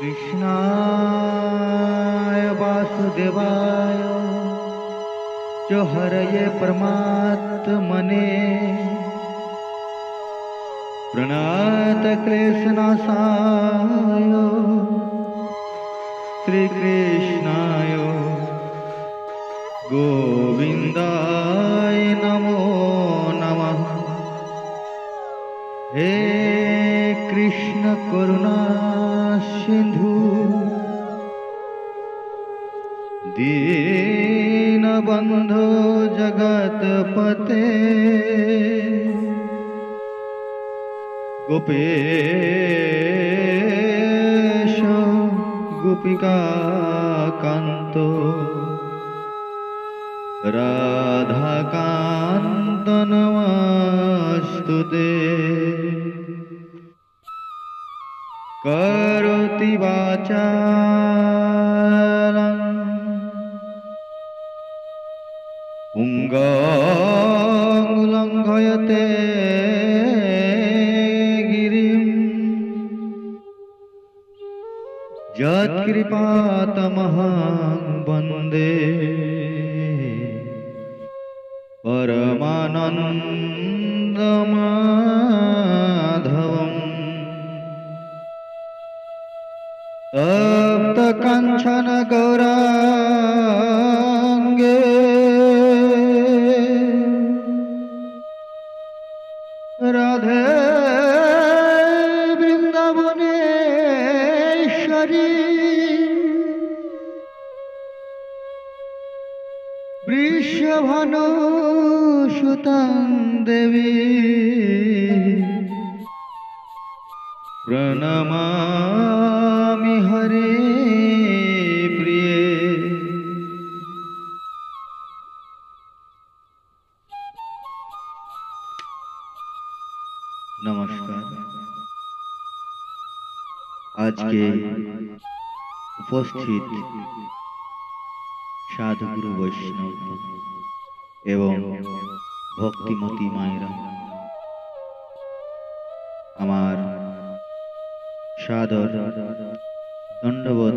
कृष्णाय वासुदेवाय च हरये परमात्मने। प्रणतक्लेशनाशाय श्रीकृष्णाय गोविन्दाय नमो नमः। हे कृष्ण সিন্ধু। দীন বন্ধু দীনবন্ধু জগৎপতে গোপে গোপিকা কান্ত রাধা কান্ত নমস্তুতে। করো विवाचारम् पुङ्गाङ्गुलङ्घयते गिरिम्। यत्कृपातमहां वंदे परमानन्दमा কাঞ্চন গৌরা নমস্কার। আজকে উপস্থিত সাধুগুরু বৈষ্ণব এবং ভক্তিমতী মায়েরা, আমার সাদর দণ্ডবোধ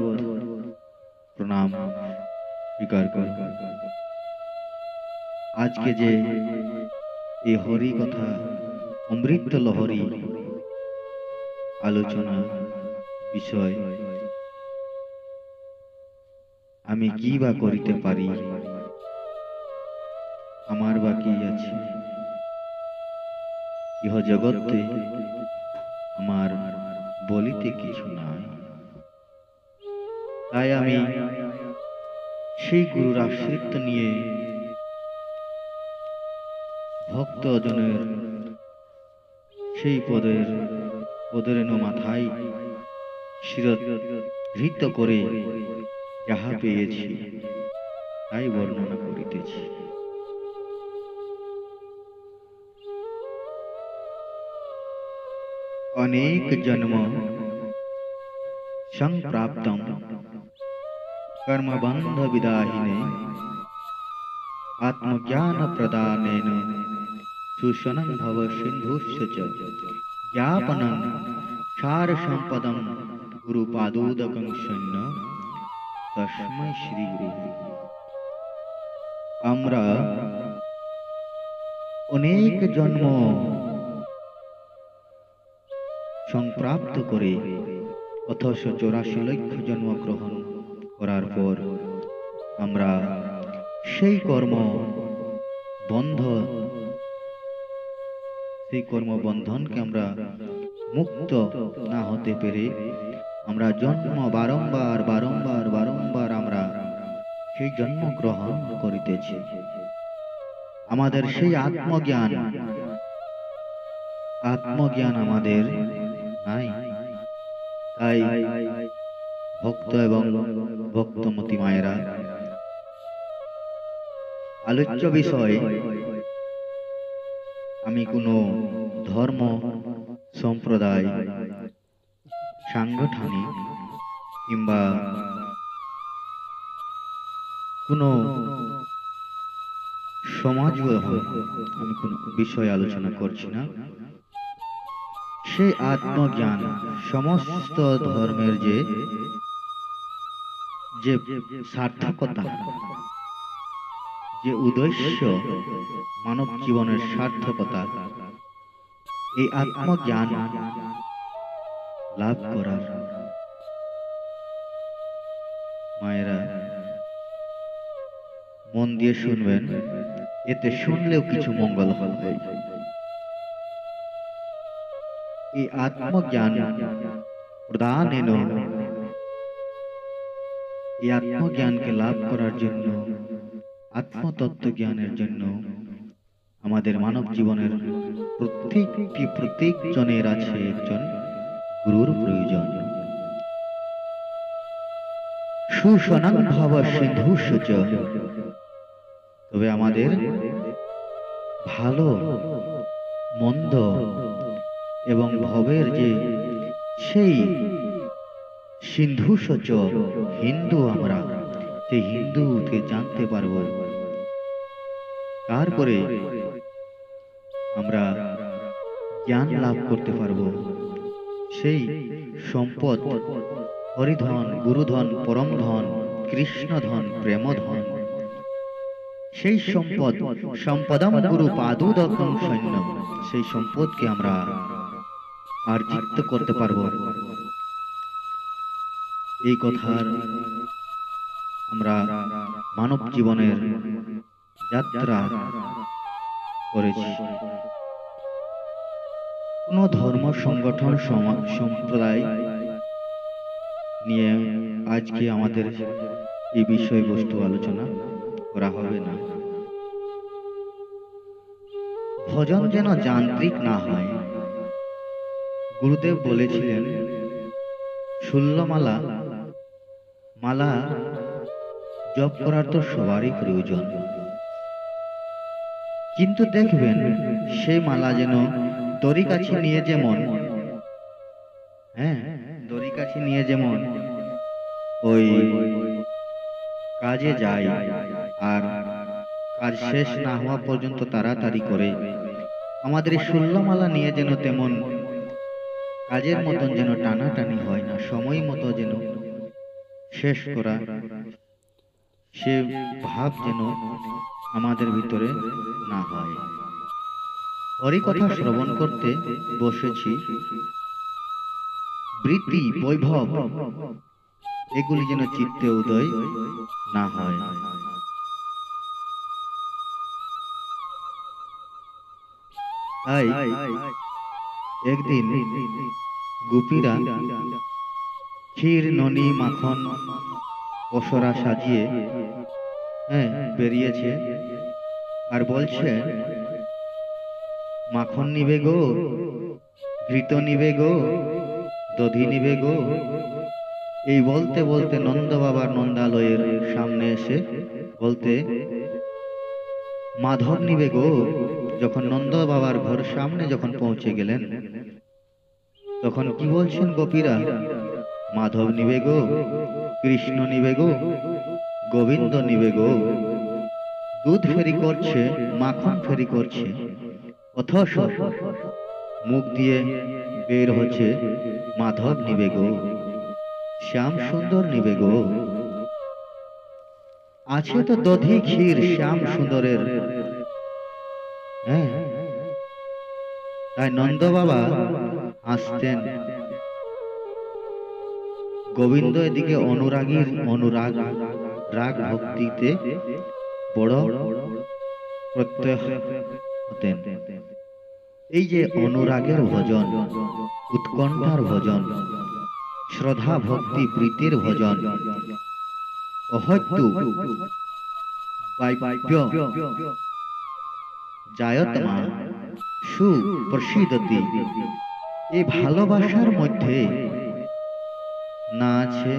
প্রণাম স্বীকার কর আজকে যে এই হরি কথা অমৃত লহরী। আলোচনা, বিষয়। আমি কি বা করিতে পারি? আমার বা কি আছে? ইহ জগতে আমার বলিতে কিছু নাই। তাই আমি সেই গুরুর আশ্রিত নিয়ে ভক্ত অজনের সেই পদের পদের মাথায় শিরহৃত করে যাহা পেয়েছি, তাই বর্ণনা করিতেছি। অনেক জন্ম সংপ্রাপ্ত কর্মবন্ধ বিদাহিনে আত্মজ্ঞান প্রদানেন সুশনং ভব সিন্ধুশ্চ জ্ঞাপনং সার সম্পদম গুরু পাদোদকং সৈন্য তস্মৈ শ্রী আমরা অনেক জন্ম সংপ্রাপ্ত করে অথচ চৌরাশি লক্ষ জন্মগ্রহণ করার পর আমরা সেই কর্ম বন্ধ সেই কর্মবন্ধনকে আমরা মুক্ত না হতে পেরে আমরা জন্ম বারংবার বারংবার বারংবার আমরা সেই জন্ম গ্রহণ করিতেছি। আমাদের সেই আত্মজ্ঞান আত্মজ্ঞান আমাদের নাই। তাই ভক্ত এবং ভক্তমতী মায়েরা, আলোচ্য বিষয় আমি কোনো ধর্ম সম্প্রদায়, সাংগঠনিক কিংবা কোনো সমাজ আমি কোনো বিষয় আলোচনা করছি না। সেই আত্মজ্ঞান, সমস্ত ধর্মের যে যে সার্থকতা যে উদ্দেশ্য মানব জীবনের সার্থকতা, এই আত্মজ্ঞান লাভ করার মায়েরা, মন দিয়ে শুনবেন, এতে শুনলেও কিছু মঙ্গল হবে। এই আত্মজ্ঞান প্রদান এলো। এই আত্মজ্ঞানকে লাভ করার জন্য আত্মতত্ত্ব জ্ঞানের জন্য আমাদের মানব জীবনের প্রত্যেকটি প্রত্যেক জনের আছে একজন গুরুর প্রয়োজন। সুসনাং ভাব সিন্ধু তবে আমাদের ভালো, মন্দ এবং ভবের যে সেই সিন্ধু সচ হিন্দু আমরা, সেই হিন্দুকে জানতে পারব। তারপরে আমরা জ্ঞান লাভ করতে পারব। সেই সম্পদ, হরিধন, গুরুধন, পরমধন, কৃষ্ণধন, প্রেমধন, সেই সম্পদ, সম্পদম গুরু পাদুদকম সৈন্য সেই সম্পদকে আমরা আর্জিত করতে পারব। এই কথার আমরা মানব জীবনের যাত্রা করেছি। কোন ধর্ম সংগঠন সমা- সম্প্রদায় নিয়ে আজকে আমাদের এই বিষয়বস্তু আলোচনা করা হবে না। ভজন যেন যান্ত্রিক না হয়। গুরুদেব বলেছিলেন, ষোল্লমালা মালা জপ করার তো সবারই প্রয়োজন। কিন্তু দেখবেন সেই মালা যেন দড়ি কাছে নিয়ে যেমন। হ্যাঁ দড়ি কাছে নিয়ে যেমন। ওই কাজে যায় আর কাজ শেষ না হওয়া পর্যন্ত তাড়াতাড়ি করে। আমাদের এই ষোল্লমালা নিয়ে যেন তেমন কাজের মতন যেন টানাটানি হয় না, সময় মতো যেন শেষ করা। সে ভাব যেন আমাদের ভিতরে না হয়। হরি কথা শ্রবণ করতে বসেছি। বৃত্তি, বৈভব, এগুলি যেন চিত্তে উদয় না হয়। তাই একদিন গোপীরা ক্ষীর ননি মাখন পসরা সাজিয়ে হ্যাঁ বেরিয়েছে। আর বলছে, মাখন নিবে গো, ঘৃত নিবে গো, দধি নিবে গো। এই বলতে বলতে নন্দ বাবার নন্দালয়ের সামনে এসে বলতে, মাধব নিবে গো। যখন নন্দ বাবার ঘর সামনে যখন পৌঁছে গেলেন, তখন কি বলছেন গোপীরা? মাধব নিবে গো, কৃষ্ণ নিবে গো। গোবিন্দ নিবে গো। দুধ ফেরি করছে, মাখন ফেরি করছে। অথচ মুখ দিয়ে বের হচ্ছে মাধব নিবে গো। শ্যাম সুন্দর নিবে গো। আছে তো দধি ক্ষীর শ্যাম সুন্দরের। হ্যাঁ? তাই নন্দ বাবা আসতেন। গোবিন্দ এদিকে অনুরাগীর অনুরাগ রাগ ভক্তিতে বড় প্রত্যয় এই যে অনুরাগের ভজন, উৎকণ্ঠার ভজন শ্রদ্ধা ভক্তি প্রীতির ভজন অহত্যু এই ভালোবাসার মধ্যে না আছে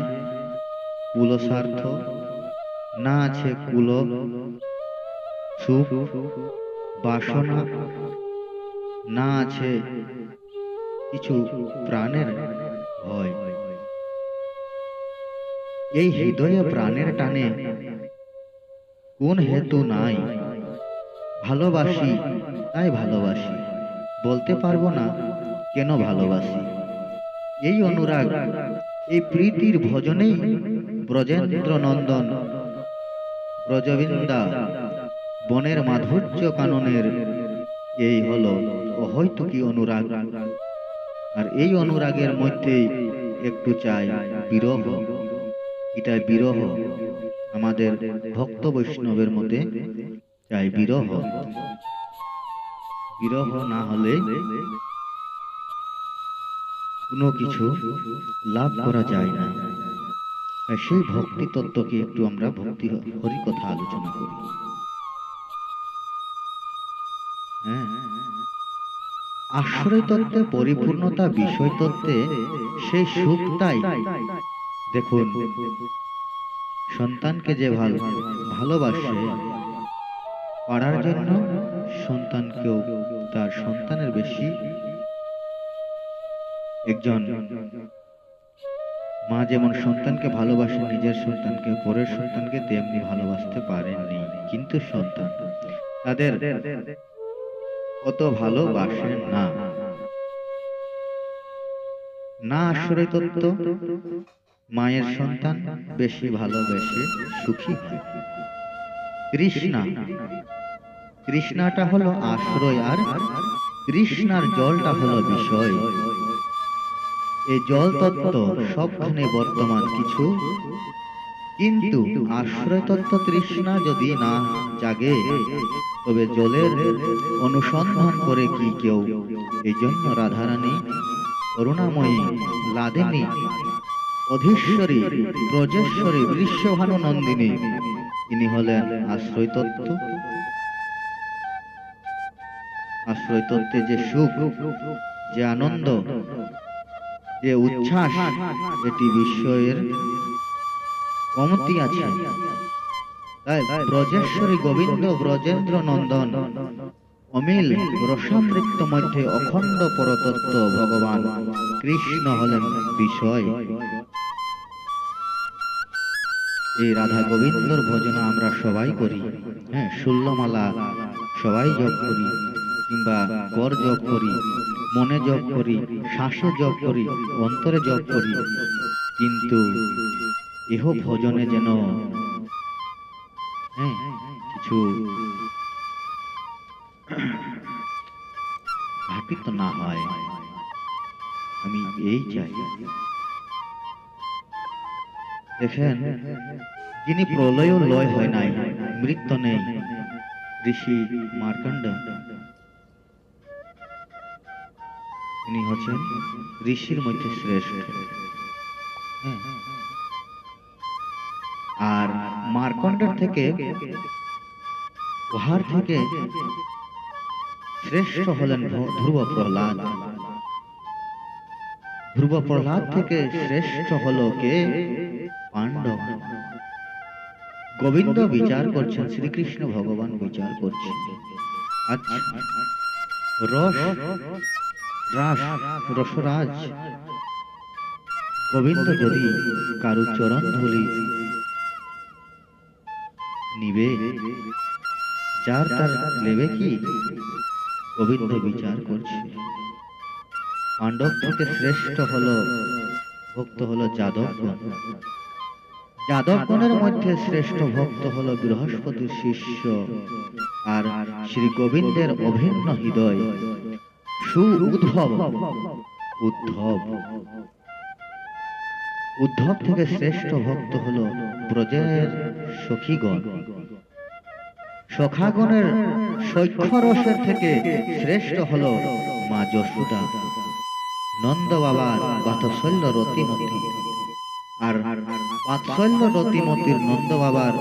কুলস্বার্থ না আছে কুল, সুখ, বাসনা, না আছে কিছু প্রাণের ভয়। এই হৃদয়ে প্রাণের টানে কোন হেতু নাই। ভালোবাসি, তাই ভালোবাসি। বলতে পারব না কেন ভালোবাসি। এই অনুরাগ, এই প্রীতির ভজনেই ব্রজেন্দ্র নন্দন ব্রজবিন্দা বনের মাধুর্য কাননের, এই হলো অহৈতুকী অনুরাগ। আর এই অনুরাগের মধ্যেই একটু চাই বিরহ। এটা বিরহ আমাদের ভক্ত বৈষ্ণবের মধ্যে চাই বিরহ। বিরহ না হলে কোনো কিছু লাভ করা যায় না। সেই ভক্তি তত্ত্বকে একটু আমরা ভক্তি হরি কথা আলোচনা করি। হ্যাঁ? আশ্রয় তত্ত্বে পরিপূর্ণতা বিষয় তত্ত্বে সেই সুখটাই দেখুন, সন্তানকে যে ভালো ভালোবাসে, পাড়ার জন্য সন্তানকেও তার সন্তানের বেশি। একজন মা যেমন সন্তানকে ভালোবাসে, নিজের সন্তানকে, পরের সন্তানকে তেমনি ভালোবাসতে পারেননি। কিন্তু সন্তান তাদের অত ভালোবাসেন না। না আশ্রয় তত্ত্ব, মায়ের সন্তান বেশি ভালোবেসে সুখী হয়। কৃষ্ণা কৃষ্ণাটা হলো আশ্রয় আর কৃষ্ণার জলটা হলো বিষয়। এই জল তত্ত্ব সবখানে বর্তমান কিছু। কিন্তু আশ্রয় তত্ত্ব তৃষ্ণা যদি না জাগে, তবে জলের অনুসন্ধান করে কি কেউ? এই জন্য রাধারানী, করুণাময়ী, লাদেনী, অধীশ্বরী, ব্রজেশ্বরী বৃষভানু নন্দিনী, ইনি হলেন আশ্রয় তত্ত্ব আশ্রয় তত্ত্বে যে সুখ, যে আনন্দ যে উচ্ছ্বাস এটি বিশ্বের কমতি আছে। তাই ব্রজেশ্বরী গোবিন্দ ব্রজেন্দ্র নন্দন অমিল রসামৃত মধ্যে অখণ্ড পরতত্ত্ব ভগবান কৃষ্ণ হলেন বিষয় এই রাধা গোবিন্দর ভজনা আমরা সবাই করি হ্যাঁ ষোল্লমালা সবাই জপ করি কিংবা কর জপ করি। মনে জপ করি, শ্বাসে জপ করি, অন্তরে জপ করি। কিন্তু এহ ভজনে যেন হ্যাঁ কিছু ঘাটিত না হয়। আমি এই চাই। দেখেন, যিনি প্রলয় লয় হয় নাই, মৃত্যু নেই। ঋষি মার্কণ্ড তিনি হচ্ছেন ঋষির মধ্যে শ্রেষ্ঠ। আর মার্কণ্ডের থেকে উহার থেকে শ্রেষ্ঠ হলেন ধ্রুব প্রহ্লাদ ধ্রুব প্রহ্লাদ থেকে শ্রেষ্ঠ হলো কে? পাণ্ডব। গোবিন্দ বিচার করছেন, শ্রীকৃষ্ণ ভগবান বিচার করছেন। আচ্ছা। রস রাস, রসরাজ। গোবিন্দ যদি কারু চরণ ধুলি, নিবে। যার তার নেবে কি? গোবিন্দ বিচার করছে। পাণ্ডব থেকে শ্রেষ্ঠ হলো, ভক্ত হলো যাদবগণ। যাদবগণের মধ্যে শ্রেষ্ঠ ভক্ত হলো বৃহস্পতির শিষ্য আর শ্রী গোবিন্দের অভিন্ন হৃদয়। উদ্ধব। থেকে শ্রেষ্ঠ ভক্ত হলো ব্রজের সখীগণ। সখাগণের সৈক্ষরসের থেকে শ্রেষ্ঠ হল মা যশোদা। নন্দ বাবার বাতসল্য রতিমতি। আর বাৎসল্য রতিমতির নন্দ বাবার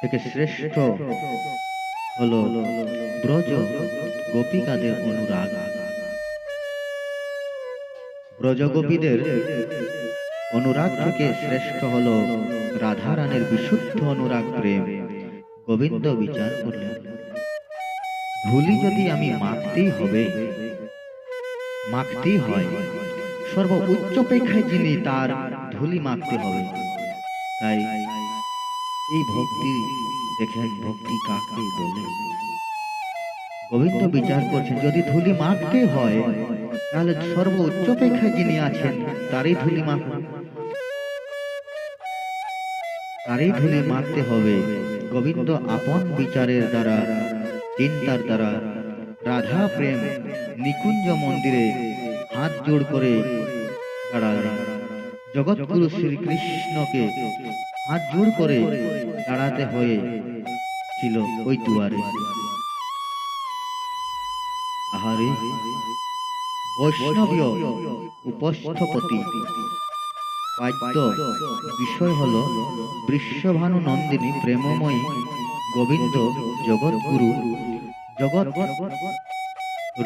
থেকে শ্রেষ্ঠ হল ব্রজ। গোপিকাদের অনুরাগ। ব্রজ গোপীদের অনুরাগ থেকে শ্রেষ্ঠ হলো রাধারানের বিশুদ্ধ অনুরাগ প্রেম। গোবিন্দ বিচার করলেন। ধুলি যদি আমি মাখতেই হবে, মাখতেই হয়। সর্ব উচ্চ পেক্ষায় যিনি তার ধুলি মাখতে হবে। তাই এই ভক্তি দেখেন ভক্তি কাকে বলে? গোবিন্দ বিচার করছেন, যদি ধুলি মাখতে হয়, তাহলে সর্ব উচ্চ অপেক্ষায় যিনি আছেন, তারই ধুলি মাখুন তারই ধুলি মাখতে হবে। গোবিন্দ আপন বিচারের দ্বারা, চিন্তার দ্বারা, রাধা প্রেম, নিকুঞ্জ মন্দিরে হাত জোড় করে জগৎগুরু শ্রীকৃষ্ণকে হাত জোড় করে দাঁড়াতে হয়ে ছিল ওই দুয়ারে। আহারে বৈষ্ণবীয় উপস্থপতি বাদ্য বিষয় হল বৃষভানু নন্দিনী প্রেমময়ী গোবিন্দ জগৎগুরু। জগৎ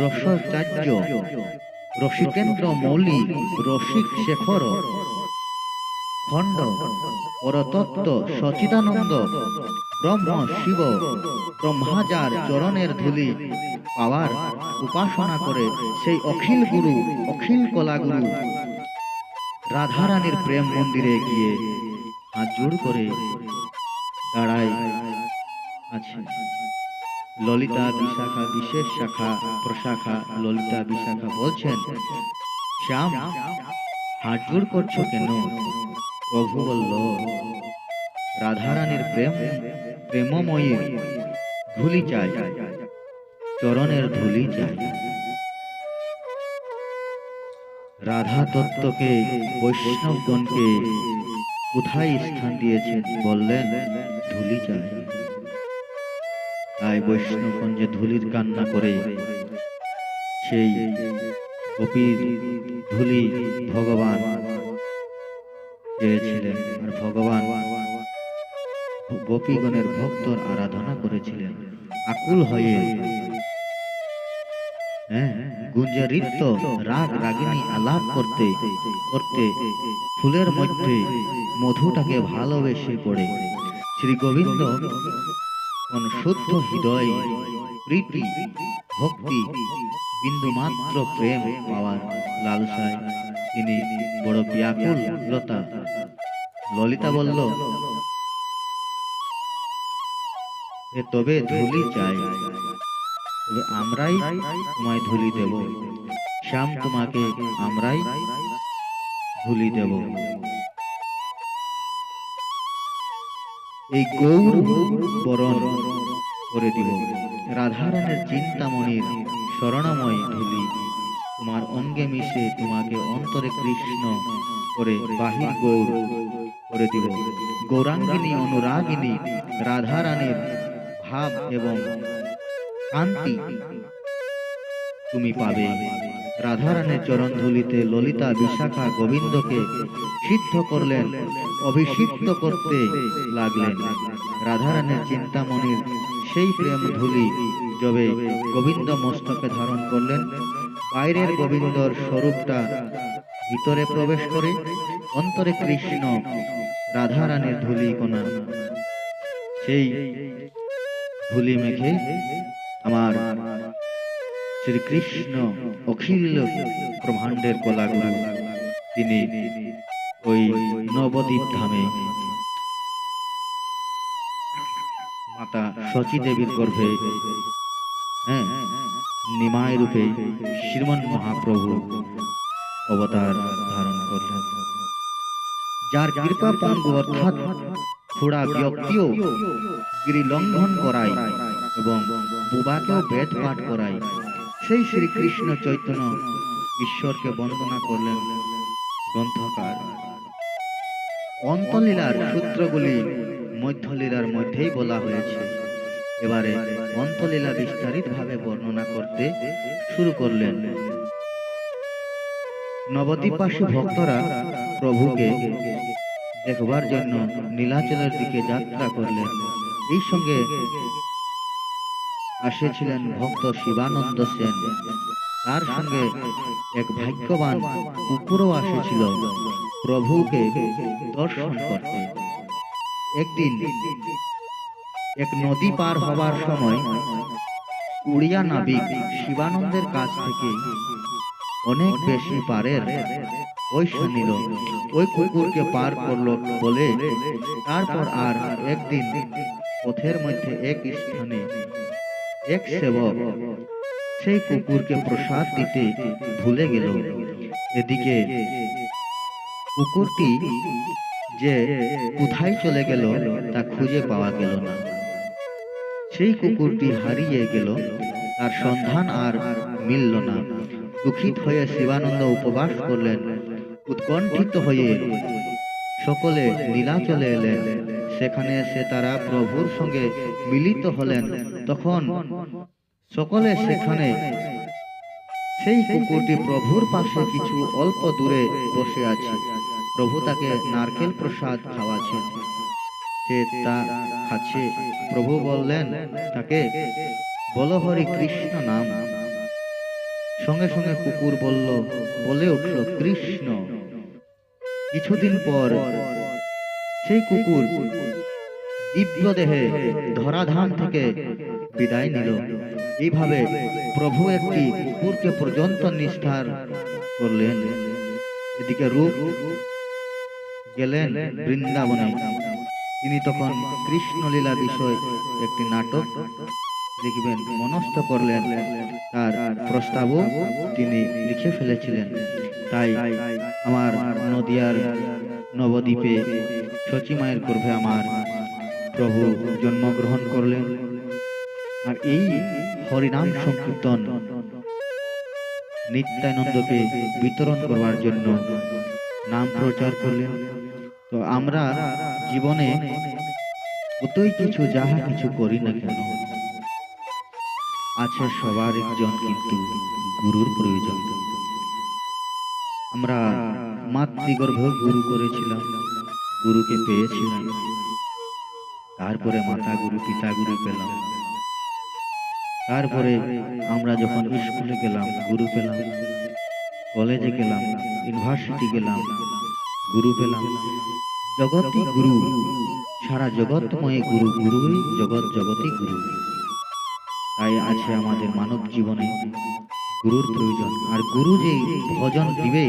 রসাচার্য রসিকেন্দ্র মৌলি রসিক শেখর খণ্ড, পরতত্ত্ব, সচিদানন্দ, ব্রহ্ম শিব ব্রহ্মাজার চরণের ধুলি, পাওয়ার উপাসনা করে সেই অখিল গুরু, অখিল কলা গুরু রাধারানীর প্রেম মন্দিরে গিয়ে হাত জোড় করে দাঁড়ায় আছে। ললিতা বিশাখা, বিশেষ শাখা, প্রশাখা, ললিতা বিশাখা বলছেন, শ্যাম, হাত জোড় করছ কেন? প্রভু বলল, রাধারানীর প্রেম, প্রেমময়ী ধুলি চাই, চরণের ধুলি চাই। রাধা তত্ত্বকে, বৈষ্ণবগণকে কোথায় স্থান দিয়েছেন বললেন, ধুলি চাই। তাই বৈষ্ণবগণ যে ধুলির কান্না করে, সেই গোপীর ধুলি ভগবান চেয়েছিলেন আর ভগবান গোপীগণের ভক্তর আরাধনা করেছিলেন। আকুল হয়ে হ্যাঁ গুঞ্জরিত রাগ রাগিনী আলাপ করতে করতে ফুলের মধ্যে মধুটাকে ভালোবেসে পড়ে। শ্রী গোবিন্দ শুদ্ধ হৃদয়, প্রীতি, ভক্তি বিন্দু মাত্র প্রেম পাওয়ার লালসায় তিনি বড় ব্যাকুল লতা ললিতা বলল এ তবে ধুলি চাই। তবে আমরাই তোমায় ধুলি দেব। শ্যাম তোমাকে আমরাই ধুলি দেব। এই গৌর বরণ করে দিব। রাধারানের চিন্তামণির শরণময় ধুলি। তোমার অঙ্গে মিশে তোমাকে অন্তরে কৃষ্ণ করে বাহির গৌর। করে দিব। গৌরাঙ্গিনী, অনুরাগিনী, রাধারানীর ভাব এবং কান্তি তুমি পাবে। রাধারানের চরণ ধুলিতে ললিতা বিশাখা গোবিন্দকে সিদ্ধ করলেন, অভিষিক্ত করতে লাগলেন। রাধারানের চিন্তামণির সেই প্রেম ধুলি যবে গোবিন্দ মস্তকে ধারণ করলেন। বাইরের গোবিন্দর স্বরূপটা ভিতরে প্রবেশ করে অন্তরে কৃষ্ণ রাধারানীর ধুলি কোনা সেই ধুলি মেঘে আমার শ্রীকৃষ্ণ অখিল ব্রহ্মাণ্ডের কলাগুরু তিনি ওই নবদ্বীপ ধামে মাতা শচী দেবীর গর্ভে হ্যাঁ নিমায় রূপে শ্রীমন মহাপ্রভু অবতার ধারণ করলেন। যার কৃপা পঙ্গু অর্থাৎ খোড়া ব্যক্তিও গিরি লঙ্ঘন করায় এবং বুবাকেও বেদ পাঠ করায়। সেই শ্রীকৃষ্ণ চৈতন্য ঈশ্বরকে বন্দনা করলেন গ্রন্থকার। অন্তলীলার সূত্রগুলি মধ্যলীলার মধ্যেই বলা হয়েছে। এবারে অন্তলীলা বিস্তারিত ভাবে বর্ণনা করতে শুরু করলেন। নবদ্বীপাসী ভক্তরা প্রভুকে দেখবার জন্য নীলাচলের দিকে যাত্রা করলেন। এই সঙ্গে আসেছিলেন ভক্ত শিবানন্দ সেন। তার সঙ্গে এক ভাগ্যবান কুকুরও আসেছিল, প্রভুকে দর্শন করতে। একদিন এক নদী পার হবার সময় উড়িয়া নাবিক শিবানন্দের কাছ থেকে অনেক বেশি পারের পয়সা নিল। ওই কুকুরকে পার করল বলে তারপর আর একদিন পথের মধ্যে এক স্থানে এক সেবক সেই কুকুরকে প্রসাদ দিতে ভুলে গেল। এদিকে কুকুরটি যে কোথায় চলে গেল তা খুঁজে পাওয়া গেল না। সেই কুকুরটি হারিয়ে গেল। তার সন্ধান আর মিলল না। দুঃখিত হয়ে শিবানন্দ উপবাস করলেন। উৎকণ্ঠিত হয়ে সকলে নীলাচলে এলেন। সেখানে এসে তারা প্রভুর সঙ্গে মিলিত হলেন। তখন সকলে সেখানে সেই কুকুরটি প্রভুর পাশে কিছু অল্প দূরে বসে আছে। প্রভু তাকে নারকেল প্রসাদ খাওয়াছেন সে তা খাচ্ছে। প্রভু বললেন, তাকে বলো হরি কৃষ্ণ নাম। সঙ্গে সঙ্গে কুকুর বলল, বলে উঠল, কৃষ্ণ, কিছুদিন পর সেই কুকুর দিব্য দেহে ধরাধাম থেকে বিদায় নিল। এইভাবে প্রভু একটি কুকুরকে পর্যন্ত নিস্তার করলেন। এদিকে রূপ গেলেন বৃন্দাবনে। তিনি তখন কৃষ্ণলীলা বিষয় একটি নাটক লিখবেন মনস্থ করলেন, তার প্রস্তাবও তিনি লিখে ফেলেছিলেন। তাই আমার নদিয়ার নবদ্বীপে শচীমায়ের গর্ভে আমার প্রভু জন্মগ্রহণ করলেন। আর এই হরিনাম সংকীর্তন নিত্যানন্দকে বিতরণ করবার জন্য নাম প্রচার করলেন। তো আমরা জীবনে কতই কিছু, যাহা কিছু করি না কেন আছে সবার একজন কিন্তু গুরুর প্রয়োজন। আমরা মাতৃগর্ভ গুরু করেছিলাম, গুরুকে পেয়েছিলাম। তারপরে মাতা গুরু, পিতা গুরু পেলাম। তারপরে আমরা যখন স্কুলে গেলাম, গুরু পেলাম। কলেজে গেলাম, ইউনিভার্সিটি গেলাম, গুরু পেলাম। জগৎই গুরু, সারা জগৎময় গুরু, গুরুই জগৎ, জগতই গুরু। তাই আছে আমাদের মানব জীবনে গুরুর প্রয়োজন। আর গুরু যে ভজন দিবে,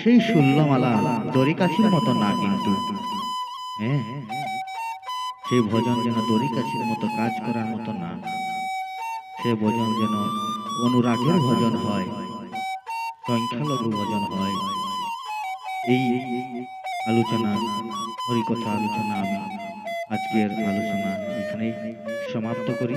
সেই শুল্যমালা দরিকাছির মতো না কিন্তু। হ্যাঁ? সেই ভজন যেন দরিকাছির মতো কাজ করার মতো না। সে ভজন যেন অনুরাগের ভজন হয়, সংখ্যালঘু ভজন হয়। এই আলোচনা, হরিকথা আলোচনা আমি আজকের আলোচনা এখানেই সমাপ্ত করি।